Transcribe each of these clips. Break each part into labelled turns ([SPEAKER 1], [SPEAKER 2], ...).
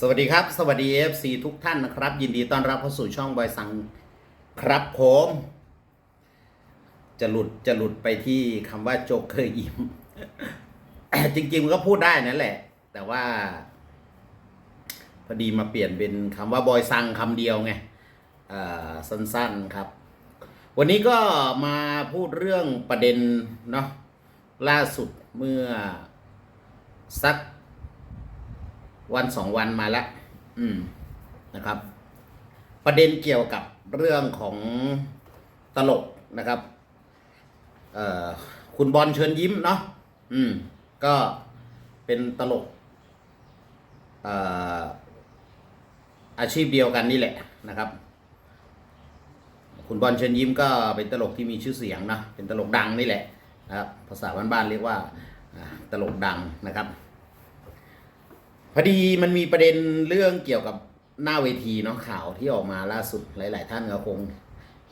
[SPEAKER 1] สวัสดีครับ สวัสดี FC ทุกท่านนะครับ ยินดีต้อนรับเข้าสู่ช่องบอยสังครับผม จะหลุดจะหลุดไปที่คำว่าโจ๊กเคยยิ้ม จริง ๆ มันก็พูดได้นั่นแหละ แต่ว่า พอดีมาเปลี่ยนเป็นคำว่าบอยซังคำเดียวไงสั้นๆครับ วันนี้ก็มาพูดเรื่องประเด็นเนาะล่าสุดเมื่อสัก วันสองวันมาแล้วอืมนะครับ ประเด็นเกี่ยวกับเรื่องของตลกนะครับ เอ่อคุณบอลเชิญยิ้มเนาะอืม ก็เป็นตลกเอ่ออาชีพเดียวกันนี่แหละนะครับ คุณบอลเชิญยิ้มก็เป็นตลกที่มีชื่อเสียงนะเป็นตลกดังนี่แหละนะครับภาษาบ้านๆเรียกว่าอ่าตลกดังนะครับ พอดีมันมีประเด็นเรื่องเกี่ยวกับหน้าเวทีเนาะข่าวที่ออกมาล่าสุดหลาย ๆ ท่านก็คง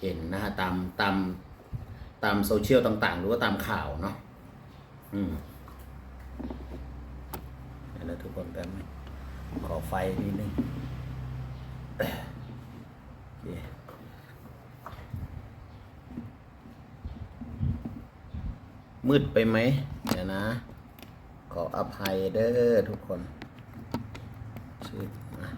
[SPEAKER 1] เห็นนะฮะตามตามตามโซเชียลต่างๆ หรือว่าตามข่าวเนาะอืมเดี๋ยวนะทุกคนแป๊บนึงขอไฟนิดนึงมืดไปไหมเดี๋ยวนะ ขออภัยเด้อทุกคนชื่อนะ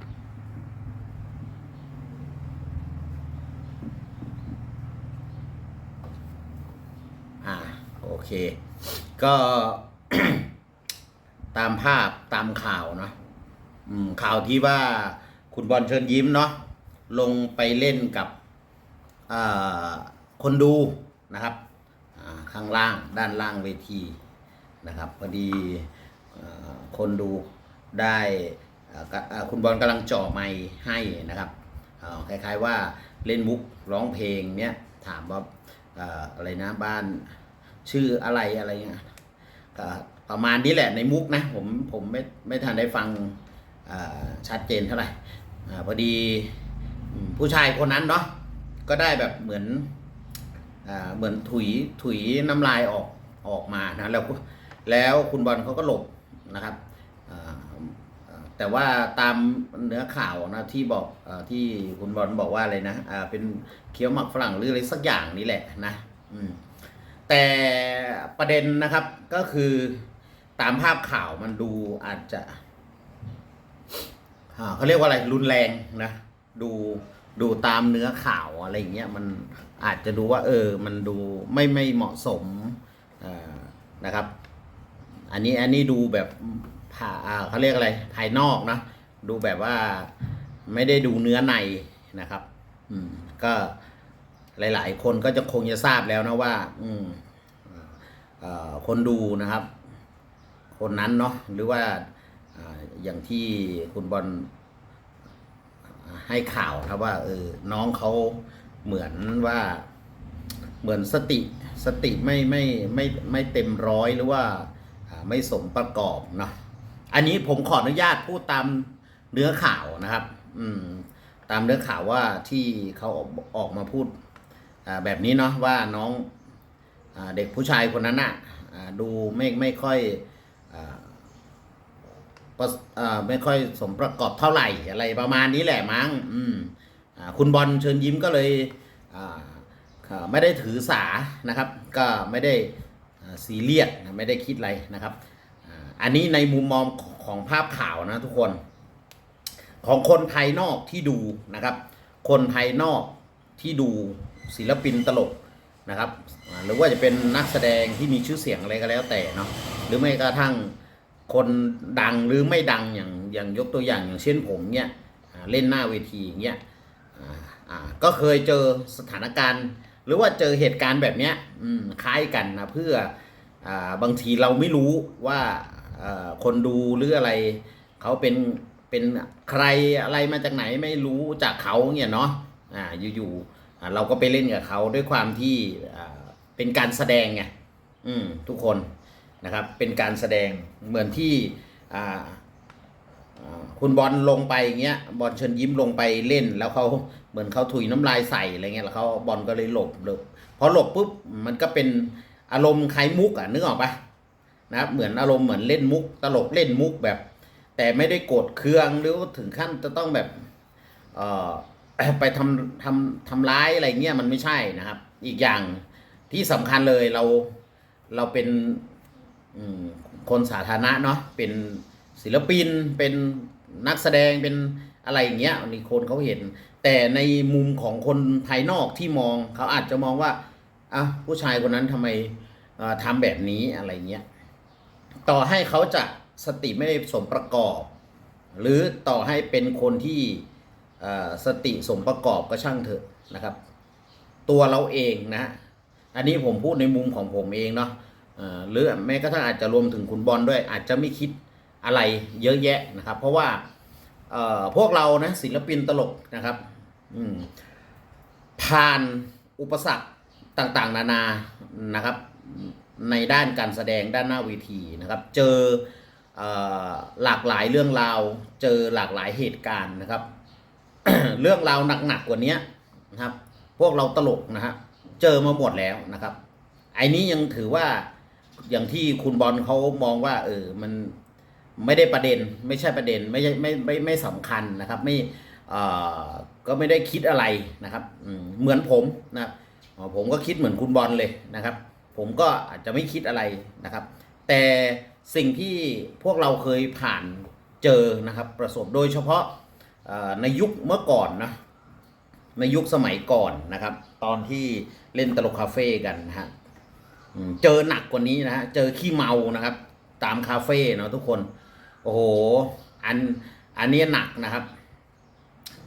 [SPEAKER 1] อ่า โอ เค ก็ตามภาพตามข่าวเนาะข่าวที่ว่าคุณบอลเชิญยิ้มเนาะลงไปเล่นกับคนดูนะครับข้างล่างด้านล่างเวทีนะครับพอดีอคนดูได้คุณบอลกำลังจ่อไมค์ให้นะครับคล้ายๆว่าเล่นมุกร้องเพลงเนี้ยถามว่าอ่ออะไรนะบ้าน ชื่ออะไรอะไรเงี้ยก็ประมาณนี้แหละในมุกนะผมผมไม่ไม่ทันได้ฟังชัดเจนเท่าไหร่พอดีผู้ชายคนนั้นเนาะก็ได้แบบเหมือนอเหมือนถุยถุยน้ำลายออกออกมานะแล้วแล้วคุณบอลเขาก็หลบนะครับแต่ว่าตามเนื้อข่าวนะที่บอกอที่คุณบอลบอกว่าอะไรนะเป็นเคี้ยวหมักฝรั่งหรืออะไรสักอย่างนี่แหละนะ อืม แต่ประเด็นนะครับก็คือตามภาพข่าวมันดูอาจจะเขาเรียกว่าอะไรรุนแรงนะ ดูดูตามเนื้อข่าวอะไรอย่างเงี้ยมันอาจจะดูว่า เออ มันดูไม่ไม่เหมาะสมนะครับ อันนี้อันนี้ดูแบบผ่าอ่าเขาเรียกอะไรภายนอกนะ ดูแบบว่าไม่ได้ดูเนื้อในนะครับ อืมก็ หลาย ๆ คนก็จะคงจะทราบแล้วนะว่า อืมอคนดูนะครับ คนนั้นเนาะหรือว่าออย่างที่คุณบอลให้ข่าวนะว่าเออน้องเขาเหมือนว่าเหมือนสติสติไม่ไม่ไม่ไม่เต็มร้อยหรือว่าไม่สมประกอบเนาะอันนี้ผมขออนุญาตพูดตามเนื้อข่าวนะครับ อืม ตามเนื้อข่าวว่าที่เขาออกมาพูด แบบนี้เนาะว่าน้องอเด็กผู้ชายคนนั้นอะดูไม่ไม่ค่อยออไม่ค่อยสมประกอบเท่าไหร่อะไรประมาณนี้แหละมั้งคุณบอลเชิญยิ้มก็เลยไม่ได้ถือสานะครับ ก็ไม่ได้ซีเรียสไม่ได้คิดอะไรนะครับอ,อันนี้ในมุมมองของภาพข่าวนะทุกคน ของคนภายนอกที่ดูนะครับ คนภายนอกที่ดู ศิลปินตลกนะครับ หรือว่าจะเป็นนักแสดงที่มีชื่อเสียงอะไรก็แล้วแต่เนาะหรือไม่กระทั่งคนดังหรือไม่ดังอย่างอย่างยกตัวอย่างอย่างเช่นผมเนี่ยเล่นหน้าเวทีอย่างเงี้ยก็เคยเจอสถานการณ์ หรือว่าเจอเหตุการณ์แบบเนี้ยคล้ายกันนะเพื่ออบางทีเราไม่รู้ว่าคนดูหรืออะไรเขาเป็นเป็นใครอะไรมาจากไหนไม่รู้จากเขาเนี่ยเนาะอ่าอยู่ๆ เราก็ไปเล่นกับเขาด้วยความที่เป็นการแสดงไงทุกคนนะครับ เป็นการแสดงเหมือนที่คุณบอลลงไปอย่างเงี้ยบอลเชิญยิ้มลงไปเล่น แล้วเขาเหมือนเขาถุยน้ำลายใส่อะไรเงี้ยแล้วเขาบอลก็เลยหลบหลบพอหลบปุ๊บมันก็เป็นอารมณ์คล้ายมุกอะนึกออกปะนะครับเหมือนอารมณ์เหมือนเล่นมุก ตลกเล่นมุกแบบ แต่ไม่ได้โกรธเคืองหรือถึงขั้นจะต้องแบบเอ่อ ไปทำทำทำร้ายอะไรเงี้ยมันไม่ใช่นะครับ อีกอย่างที่สำคัญเลยเราเราเป็นคนสาธารณะเนาะเป็นศิลปินเป็นนักแสดงเป็นอะไรอย่างเงี้ยนนี้คนเขาเห็น แต่ในมุมของคนภายนอกที่มองเขาอาจจะมองว่าอะผู้ชายคนนั้นทำไมทำแบบนี้อะไรเงี้ยต่อให้เขาจะสติไม่ได้สมประกอบ หรือต่อให้เป็นคนที่ สติสมประกอบก็ช่างเถอะนะครับ ตัวเราเองนะฮะอันนี้ผมพูดในมุมของผมเองเนาะหรือแม้กระทั่งอาจจะรวมถึงคุณบอลด้วย อาจจะไม่คิดอะไรเยอะแยะนะครับ เพราะว่าพวกเรานะศิลปินตลกนะครับผ่านอุปสรรคต่างๆ นานานะครับ ในด้านการแสดงด้านหน้าเวทีนะครับ เจออหลากหลายเรื่องราว เจอหลากหลายเหตุการณ์นะครับ เรื่องราวหนักๆกว่านี้นะครับ พวกเราตลกนะฮะเจอมาหมดแล้วนะครับ ไอ้นี้ยังถือว่าอย่างที่คุณบอลเขามองว่า เออมันไม่ได้ประเด็น ไม่ใช่ประเด็นไม่ใช่ไม่ไม่ไม่สำคัญนะครับ ไม่เอ่อก็ไม่ได้คิดอะไรนะครับเหมือนผมนะครับผมก็คิดเหมือนคุณบอลเลยนะครับ ผมก็อาจจะไม่คิดอะไรนะครับ แต่สิ่งที่พวกเราเคยผ่านเจอนะครับ ประสบโดยเฉพาะ ในยุคเมื่อก่อนนะในยุคสมัยก่อนนะครับ ตอนที่เล่นตลกคาเฟ่กันนะฮะเจอหนักกว่านี้นะฮะเจอขี้เมานะครับ ตามคาเฟ่เนาะทุกคน โอ้โหอันอันนี้หนักนะครับ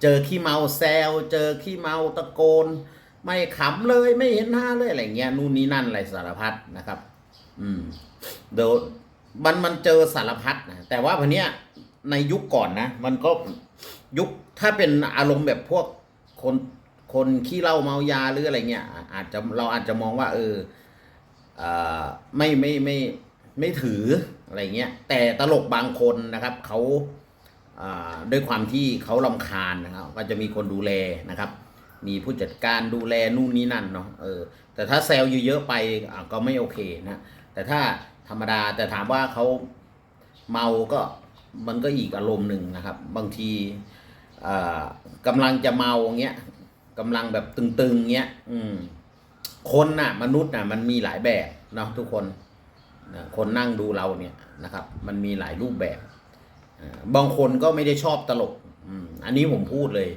[SPEAKER 1] เจอขี้เมาแซวเจอขี้เมาตะโกน ไม่ขำเลยไม่เห็นหน้าเลยอะไรเงี้ยนู่นนี่นั่นอะไรสารพัดนะครับ อืมเดี๋ยวมันมันเจอสารพัดนะแต่ว่าพันเนี้ยในยุคก่อนนะ มันก็ ยุคถ้าเป็นอารมณ์แบบพวกคนคนขี้เหล้าเมายาหรืออะไรเงี้ยอาจจะเราอาจจะมองว่าเออเออไม่ไม่ไม่ไม่ถืออะไรเงี้ยแต่ตลกบางคนนะครับเขาด้วยความที่เขาลำคาญนะครับก็จะมีคนดูแลนะครับ มีผู้จัดการดูแลนู่นนี่นั่นเนาะเออแต่ถ้าแซลเยอะๆไปะก็ไม่โอเคนะแต่ถ้าธรรมดาแต่ถามว่าเขาเมาก็มันก็อีกอารมณ์หนึ่งนะครับ บางที กำลังจะเมาเงี้ยกำลังแบบตึงๆเงี้ยอืมคนน่ะ มนุษย์น่ะ มันมีหลายแบบเนาะทุกคนนะคนนั่งดูเราเนี่ยนะครับ มันมีหลายรูปแบบ บางคนก็ไม่ได้ชอบตลกอันนี้ผมพูดเลย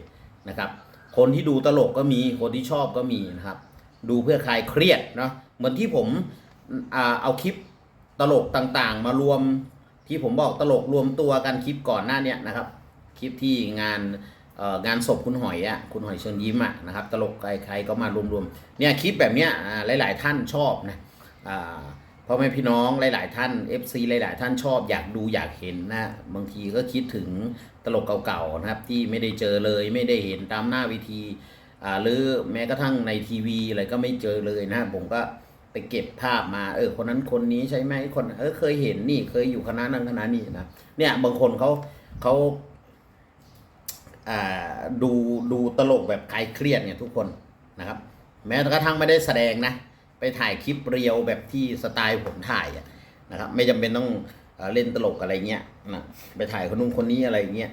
[SPEAKER 1] นะครับ คนที่ดูตลกก็มีคนที่ชอบก็มีนะครับ ดูเพื่อคลายเครียดเนาะเหมือนที่ผมเอาคลิปตลกต่างๆ มารวมที่ผมบอกตลกรวมตัวกันคลิปก่อนหน้าเนี้ยนะครับ ลิปที่งานงานศพคุณหอยอะคุณหอยเชิญยิ้มอะนะครับตลกใครๆก็มารวมๆเนี่ยคลิปแบบเนี้ยอ่าหลายๆท่านชอบนะอ่าพ่อแม่พี่น้องหลาย ๆ ท่าน FC หลาย ๆ ท่านชอบอยากดูอยากเห็นนะบางทีก็คิดถึงตลกเก่าๆนะครับที่ไม่ได้เจอเลยไม่ได้เห็นตามหน้าวิธีหรือแม้กระทั่งในทีวีอะไรก็ไม่เจอเลยนะผมก็ไปเก็บภาพมาเออคนนั้นคนนี้ใช่ไหมคนเออเคยเห็นนี่เคยอยู่คณะนั้นคณะนี้นะเนี่ยบางคนเขาเขา ดูดูตลกแบบคลายเครียดเนี่ยทุกคนนะครับ แม้กระทั่งไม่ได้แสดงนะ ไปถ่ายคลิปเรียวแบบที่สไตล์ผมถ่ายนะครับ ไม่จำเป็นต้องเอเล่นตลกอะไรเงี้ยนะไปถ่ายคนนู้นคนนี้อะไรเงี้ย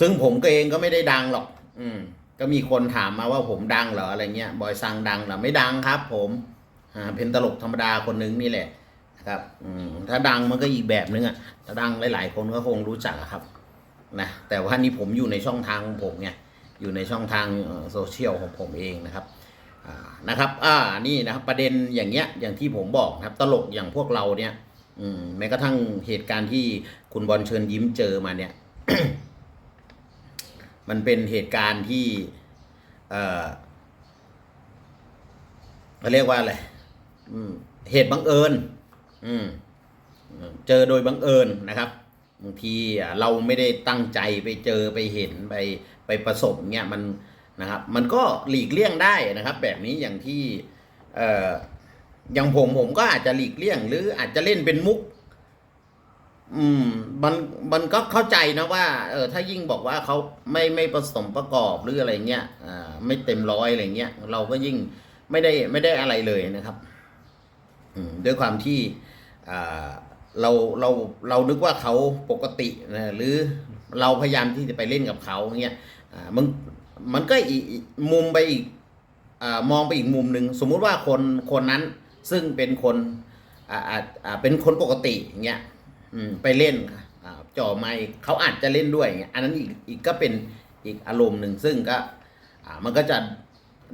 [SPEAKER 1] ซึ่งผมก็เองก็ไม่ได้ดังหรอก อืม ก็มีคนถามมาว่าผมดังเหรออะไรเงี้ยบอยซังดังเหรอไม่ดังครับ ผมอ่าเป็นตลกธรรมดาคนนึงนี่แหละนะครับ อืมถ้าดังมันก็อีกแบบนึงอะถ้าดังหลาย ๆ คนก็คงรู้จักครับ นะแต่ว่านี่ผมอยู่ในช่องทางของผมไงอยู่ในช่องทางโซเชียลของผมเองนะครับนะครับอ่านี่นะครับประเด็นอย่างเงี้ยอย่างที่ผมบอกนะครับตลกอย่างพวกเราเนี่ยมแม้กระทั่งเหตุการณ์ที่คุณบอลเชิญยิ้มเจอมาเนี่ย มันเป็นเหตุการณ์ที่เออเขาเรียกว่าอะไรเหตุบังเอิญเจอโดยบังเอิญนะครับ บางทีเราไม่ได้ตั้งใจไปเจอไปเห็นไปไปประสบเงี้ยมันนะครับ มันก็หลีกเลี่ยงได้นะครับ แบบนี้อย่างที่เอ่ออย่างผมผมก็อาจจะหลีกเลี่ยง หรืออาจจะเล่นเป็นมุก อืมมันมันก็เข้าใจนะว่า เออถ้ายิ่งบอกว่าเขาไม่ไม่ผสมประกอบหรืออะไรเงี้ยอ่าไม่เต็มร้อยอะไรเงี้ยเราก็ยิ่งไม่ได้ไม่ได้อะไรเลยนะครับ อืมด้วยความที่อ่า เราเราเรานึกว่าเขาปกตินะหรือเราพยายามที่จะไปเล่นกับเขาเงี้ยอ่ามันมันก็อีกมุมไปอีกอามองไปอีกมุมหนึ่งสมมุติว่าคนคนนั้นซึ่งเป็นคนอ่าอ่าเป็นคนปกติเงี้ยอืมไปเล่นอ่าจ่อไม้เขาอาจจะเล่นด้วยเงี้ยอันนั้นอีกอีกก็เป็นอีกอารมณ์หนึ่งซึ่งก็อ่ามันก็จะ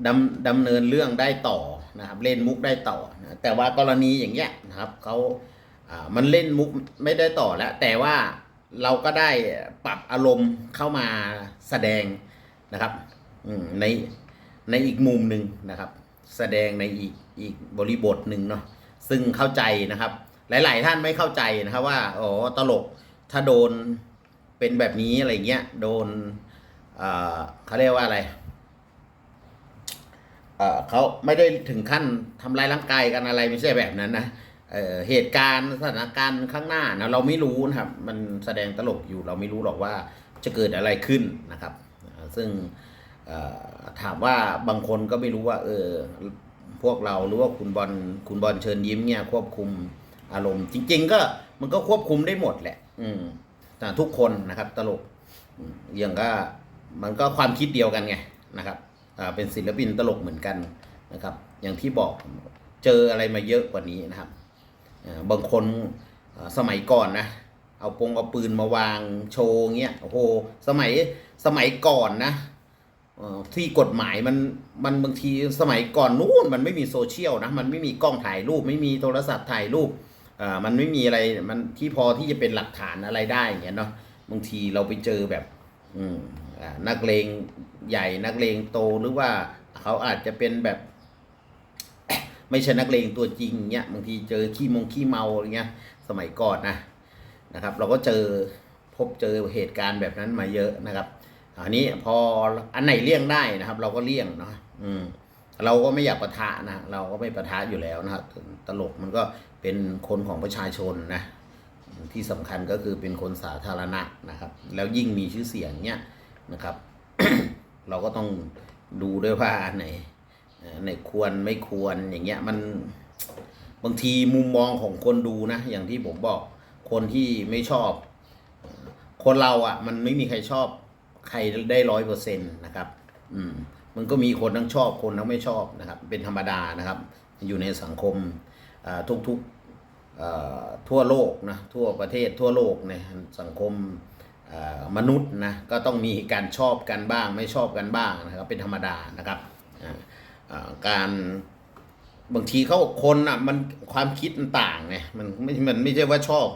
[SPEAKER 1] ดำดำเนินเรื่องได้ต่อนะครับเล่นมุกได้ต่อนะแต่ว่ากรณีอย่างเงี้ยนะครับเขา มันเล่นมุกไม่ได้ต่อแล้ว แต่ว่าเราก็ได้ปรับอารมณ์เข้ามาแสดงนะครับในในอีกมุมหนึ่งนะครับ แสดงในอีกอีกบริบทหนึ่งเนาะซึ่งเข้าใจนะครับ หลาย ๆ ท่านไม่เข้าใจนะครับว่าอ๋อตลกถ้าโดนเป็นแบบนี้อะไรเงี้ยโดนเขาเรียกว่าอะไรเอ่อเขาไม่ได้ถึงขั้นทำลายร่างกายกันอะไรไม่ใช่แบบนั้นนะ เเหตุการณ์สถานการณ์ข้างหน้านะเราไม่รู้นะครับ มันแสดงตลกอยู่เราไม่รู้หรอกว่าจะเกิดอะไรขึ้นนะครับ ซึ่งถามว่าบางคนก็ไม่รู้ว่า เออพวกเราหรือว่าคุณบอลคุณบอลเชิญยิ้มเนี่ยควบคุมอารมณ์ จริง ๆ ก็มันก็ควบคุมได้หมดแหละ อืมแต่ทุกคนนะครับ ตลกอย่างก็มันก็ความคิดเดียวกันไงนะครับเป็นศิลปินตลกเหมือนกันนะครับ อย่างที่บอกเจออะไรมาเยอะกว่านี้นะครับ บางคนสมัยก่อนนะเอาปงเอาปืนมาวางโชว์เงี้ยโอ้โหสมัยสมัยก่อนนะที่กฎหมายมันมันบางทีสมัยก่อนนู้นมันไม่มีโซเชียลนะมันไม่มีกล้องถ่ายรูป ไม่มีโทรศัพท์ถ่ายรูปอ่ามันไม่มีอะไรมันที่พอที่จะเป็นหลักฐานอะไรได้อย่างเงี้ยเนาะบางทีเราไปเจอแบบอืมนักเลงใหญ่นักเลงโตหรือว่าเขาอาจจะเป็นแบบ ไม่ใช่นักเลงตัวจริงเงี้ยบางทีเจอขี้มงขี้เมาอะไรเงี้ยสมัยก่อนนะนะครับ เราก็เจอพบเจอเหตุการณ์แบบนั้นมาเยอะนะครับอันนี้พออันไหนเลี่ยงได้นะครับ เราก็เลี่ยงเนาะอืมเราก็ไม่อยากประทะนะเราก็ไม่ประทะอยู่แล้วนะครับตลกมันก็เป็นคนของประชาชนนะที่สำคัญก็คือเป็นคนสาธารณะนะครับ แล้วยิ่งมีชื่อเสียงเนี้ยนะครับ เราก็ต้องดูด้วยว่าอันไหน เอ่ออันควรไม่ควรอย่างเงี้ยมันบางทีมุมมองของคนดูนะ อย่างที่ผมบอกคนที่ไม่ชอบ คนเราอะ มันไม่มีใครชอบใครได้ร้อยเปอร์เซ็นต์นะครับ อืม มันก็มีคนทั้งชอบคนทั้งไม่ชอบนะครับ เป็นธรรมดานะครับ อยู่ในสังคมทุกๆทั่วโลกนะทั่วประเทศทั่วโลกในสังคมมนุษย์นะก็ต้องมีการชอบกันบ้าง ไม่ชอบกันบ้างนะครับ เป็นธรรมดานะครับอ การบางทีเขาคนอะมันความคิดมันต่างไงมันไม่มันไม่ใช่ว่าชอบ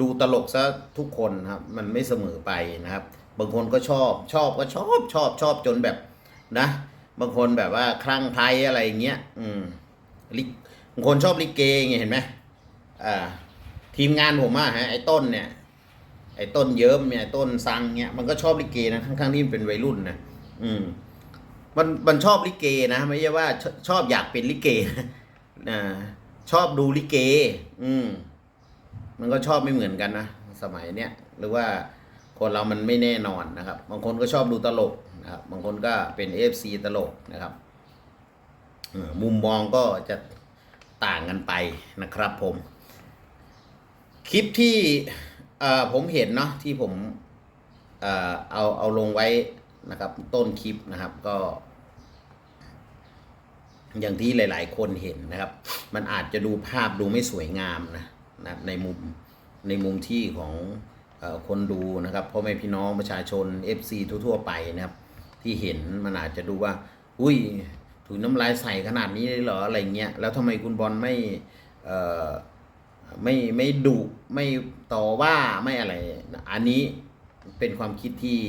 [SPEAKER 1] ดูตลกซะทุกคนครับมันไม่เสมอไปนะครับ บางคนก็ชอบชอบก็ชอบชอบชอบจนแบบนะ บางคนแบบว่าคลั่งไคล้อะไรเงี้ยอืมลิบางคนชอบลิเกไงเห็นไหมอ่าทีมงานผมอะฮะไอ้ต้นเนี่ย ไอ้ต้นเยิ้มเนี่ยไอ้ต้นซังเนี่ยมันก็ชอบลิเกนะทั้งๆที่มันเป็นวัยรุ่นนะอืม มันมันชอบลิเกนะไม่ใช่ว่าชชอบอยากเป็นลิเกนะชอบดูลิเก อืม มันก็ชอบไม่เหมือนกันนะสมัยเนี้ยหรือว่าคนเรามันไม่แน่นอนนะครับ บางคนก็ชอบดูตลกนะครับบางคนก็เป็นเอฟซีตลกนะครับมุมมองก็จะต่างกันไปนะครับผม คลิปที่ผมเห็นเนาะที่ผมเอ่อเอาเอาลงไว้ นะครับต้นคลิปนะครับก็ อย่างที่หลาย ๆ คนเห็นนะครับ มันอาจจะดูภาพดูไม่สวยงามนะนะในมุมในมุมที่ของอคนดูนะครับพ่อแม่พี่น้องประชาชน FC ทั่ว ๆ ไปนะครับ ที่เห็นมันอาจจะดูว่า อุ้ยถุยน้ำลายใส่ขนาดนี้เลยเหรออะไรเงี้ยแล้วทำไมคุณบอลไม่ไม่ไม่ดุไม่ต่อว่าไม่อะไร อันนี้เป็นความคิดที่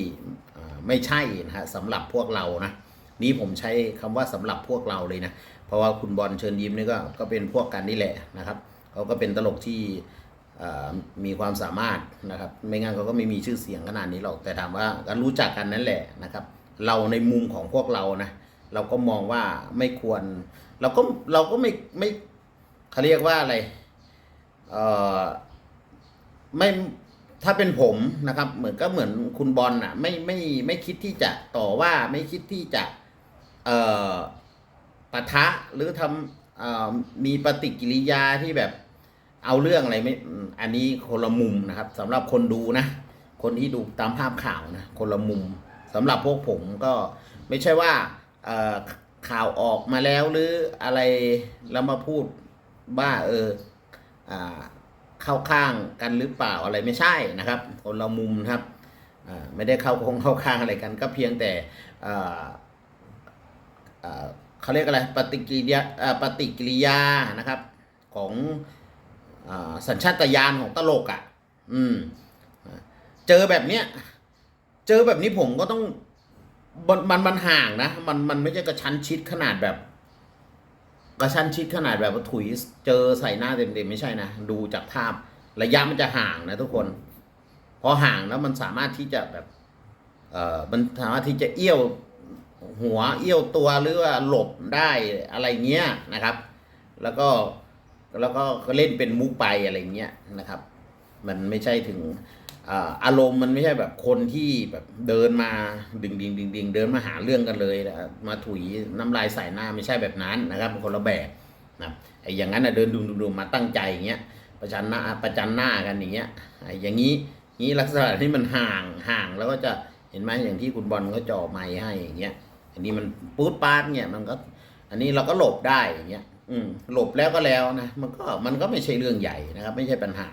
[SPEAKER 1] ไม่ใช่นะฮะสำหรับพวกเรานะนี่ผมใช้คำว่าสำหรับพวกเราเลยนะเพราะว่าคุณบอลเชิญยิ้มนี่ก็ก็เป็นพวกกันนี่แหละนะครับเขาก็เป็นตลกที่มีความสามารถนะครับ ไม่งั้นเขาก็ไม่มีชื่อเสียงขนาดนี้หรอก แต่ถามว่าการรู้จักกันนั่นแหละนะครับ เราในมุมของพวกเรานะ เราก็มองว่าไม่ควร เราก็เราก็ไม่ไม่เขาเรียกว่าอะไร เอ่อ ไม่ ถ้าเป็นผมนะครับ เหมือนก็เหมือนคุณบอลอะ ไม่ไม่ไม่คิดที่จะต่อว่าไม่คิดที่จะเอ่อปะทะหรือทำเอ่อมีปฏิกิริยาที่แบบเอาเรื่องอะไรไม่อันนี้คนละมุมนะครับสำหรับคนดูนะ คนที่ดูตามภาพข่าวนะคนละมุมสำหรับพวกผมก็ไม่ใช่ว่าเอ่อข่าวออกมาแล้วหรืออะไรแล้วมาพูดบ้าเอออ่า เข้าข้างกันหรือเปล่าอะไรไม่ใช่นะครับ คนละมุมครับไม่ได้เข้าคงเข้าข้างอะไรกัน ก็เพียงแต่เขาเรียกอะไรปฏิกิริยาปฏิกิริยานะครับของอสัญชาตญาณของตลกอะ่ะ อืม เจอแบบเนี้ย เจอแบบนี้ผมก็ต้องมันมันมันห่างนะ มันมันไม่ใช่กระชั้นชิดขนาดแบบ กระชั้นชิดขนาดแบบว่าถุยเจอใส่หน้าเต็มๆไม่ใช่นะ ดูจากภาพระยะมันจะห่างนะทุกคน พอห่างแล้วมันสามารถที่จะแบบเอ่อมันสามารถที่จะเอี้ยวหัวเอี้ยวตัวหรือว่าหลบได้อะไรเงี้ยนะครับ แล้วก็แล้วก็เล่นเป็นมุกไปอะไรเงี้ยนะครับ มันไม่ใช่ถึง อารมณ์มันไม่ใช่แบบคนที่แบบเดินมาดึงดิงดิงดิงเดินมาหาเรื่องกันเลยนะมาถุยน้ำลายใส่หน้าไม่ใช่แบบนั้นนะครับเป็นคนละแบบนะไอ้อย่างนั้นนะเดินดุมดุมมาตั้งใจอย่างเงี้ยประจันหน้าประจันหน้ากันอย่างเงี้ยไอ้อย่างนี้นี้ลักษณะที่มันห่างห่างแล้วก็จะเห็นไหมอย่างที่คุณบอลเขาจ่อไม้ให้อย่างเงี้ยอันนี้มันปูดปาดเนี่ยมันก็ อันนี้เราก็หลบได้อย่างเงี้ยอืมหลบแล้วก็แล้วนะมันก็มันก็ไม่ใช่เรื่องใหญ่นะครับ ไม่ใช่ปัญหา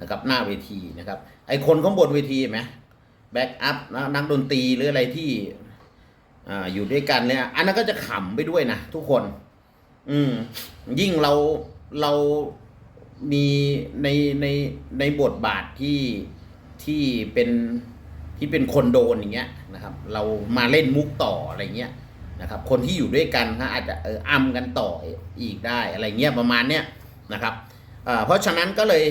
[SPEAKER 1] นะครับหน้าเวทีนะครับ อคนข้างบนเวทีไหมแบ็กอัพนักดนตรีหรืออะไรที่อ่าอยู่ด้วยกันเนี่ยอันนั้นก็จะขำไปด้วยนะทุกคน อืม ยิ่งเราเรามีในในในบทบาทที่ที่เป็นที่เป็นคนโดนอย่างเงี้ยนะครับ เรามาเล่นมุกต่ออะไรเงี้ยนะครับ คนที่อยู่ด้วยกันนะอาจจะเอออ้ำกันต่ออีกได้อะไรเงี้ยประมาณเนี้ยนะครับเพราะฉะนั้นก็เลย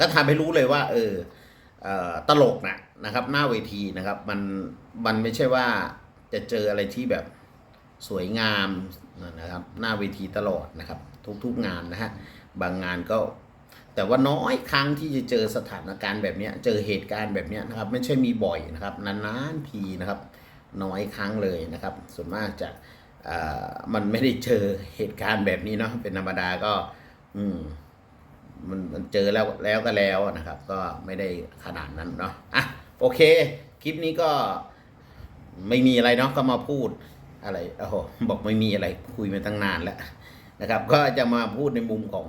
[SPEAKER 1] ก็ทำให้รู้เลยว่า เออตลกนะนะครับ หน้าเวทีนะครับ มันมันไม่ใช่ว่าจะเจออะไรที่แบบสวยงามนะครับ หน้าเวทีตลอดนะครับ ทุกๆงานนะฮะบางงานก็ แต่ว่าน้อยครั้งที่จะเจอสถานการณ์แบบนี้เจอเหตุการณ์แบบนี้นะครับ ไม่ใช่มีบ่อยนะครับนานๆทีนะครับ น้อยครั้งเลยนะครับ ส่วนมากจะเออมันไม่ได้เจอเหตุการณ์แบบนี้เนาะเป็นธรรมดาก็ อืม มันมันเจอแล้วแล้วก็แล้วนะครับ ก็ไม่ได้ขนาดนั้นเนาะอะโอเค คลิปนี้ก็ไม่มีอะไรเนาะก็มาพูดอะไรโอ้โหบอกไม่มีอะไรคุยมาตั้งนานแล้วนะครับ ก็จะมาพูดในมุมของ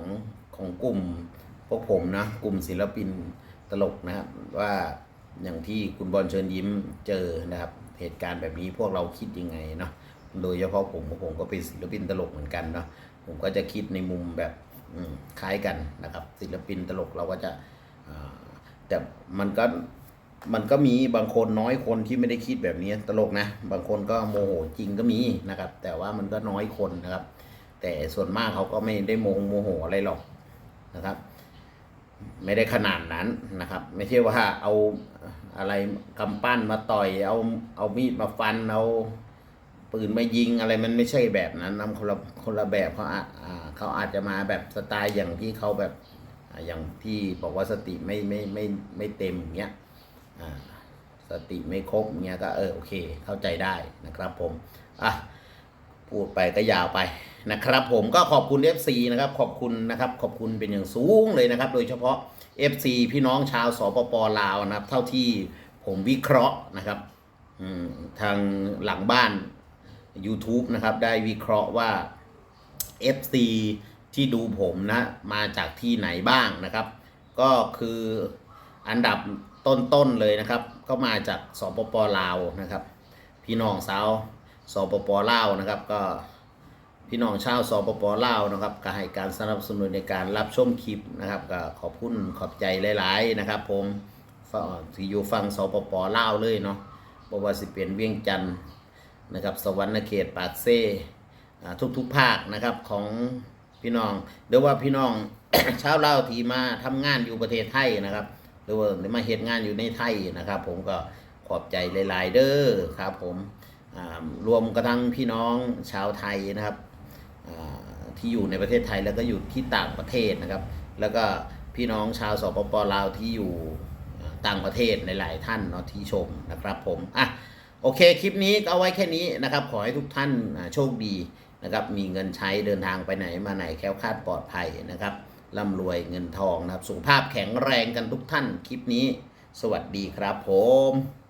[SPEAKER 1] ของกลุ่มพวกผมนะกลุ่มศิลปินตลกนะครับ ว่าอย่างที่คุณบอลเชิญยิ้มเจอนะครับ เหตุการณ์แบบนี้พวกเราคิดยังไงเนาะโดยเฉพาะผมผมก็เป็นศิลปินตลกเหมือนกันเนาะผมก็จะคิดในมุมแบบ คล้ายกันนะครับ ศิลปินตลกเราก็จะแต่มันก็มันก็มีบางคนน้อยคนที่ไม่ได้คิดแบบนี้ตลกนะ บางคนก็โมโหจริงก็มีนะครับ แต่ว่ามันก็น้อยคนนะครับ แต่ส่วนมากเขาก็ไม่ได้โมงโมโหอะไรหรอกนะครับ ไม่ได้ขนาดนั้นนะครับ ไม่ใช่ว่าเอาอะไรกำปั้นมาต่อยเอาเอามีดมาฟันเอา ปืนมายิงอะไรมันไม่ใช่แบบนั้นนะคนละคนละแบบเขาอาจเขาอาจจะมาแบบสไตล์อย่างที่เขาแบบอย่างที่บอกว่าสติไม่ไม่ไม่ไม่เต็มอย่างเงี้ยสติไม่ครบเงี้ยก็เออโอเคเข้าใจได้นะครับผมอะพูดไปก็ยาวไปนะครับผมก็ขอบคุณ FC นะครับขอบคุณนะครับขอบคุณเป็นอย่างสูงเลยนะครับ โดยเฉพาะ FC พี่น้องชาวสปปลาวนะครับ เท่าที่ผมวิเคราะห์นะครับทางหลังบ้าน YouTube นะครับได้วิเคราะห์ว่า FC ที่ดูผมนะ มาจากที่ไหนบ้างนะครับ ก็คืออันดับต้นๆเลยนะครับ ก็มาจากสปปลาวนะครับ พี่น้องสาวสปปลาวนะครับ ก็พี่น้องชาวสปปลาวนะครับก็ให้การสนับสนุนในการรับชมคลิปนะครับก็ขอบคุณขอบใจหลาย ๆ นะครับ ผมฟังที่อยู่ฟังสปปลาวเลยเนาะบอกว่าสิเปลี่ยนเวียงจันทน์ นะครับสวรรณเขตปากเซ่ทุกๆภาคนะครับของพี่น้องหรือว่าพี่น้องชาวลาวที่มาทำงานอยู่ประเทศไทยนะครับหรือว่ามาเฮ็ดงานอยู่ในไทยนะครับ ผมก็ขอบใจหลาย ๆ เด้อครับ ผมรวมกระทั่งพี่น้องชาวไทยนะครับที่อยู่ในประเทศไทยแล้วก็อยู่ที่ต่างประเทศนะครับ แล้วก็พี่น้องชาวสปปลาวที่อยู่ต่างประเทศหลาย ๆ ท่านเนาะที่ชมนะครับ ผมอะ โอเค คลิปนี้เอาไว้แค่นี้นะครับ ขอให้ทุกท่านโชคดีนะครับ มีเงินใช้เดินทางไปไหนมาไหนแคล้วคลาดปลอดภัยนะครับร่ำรวยเงินทองนะครับ สุขภาพแข็งแรงกันทุกท่าน คลิปนี้ สวัสดีครับผม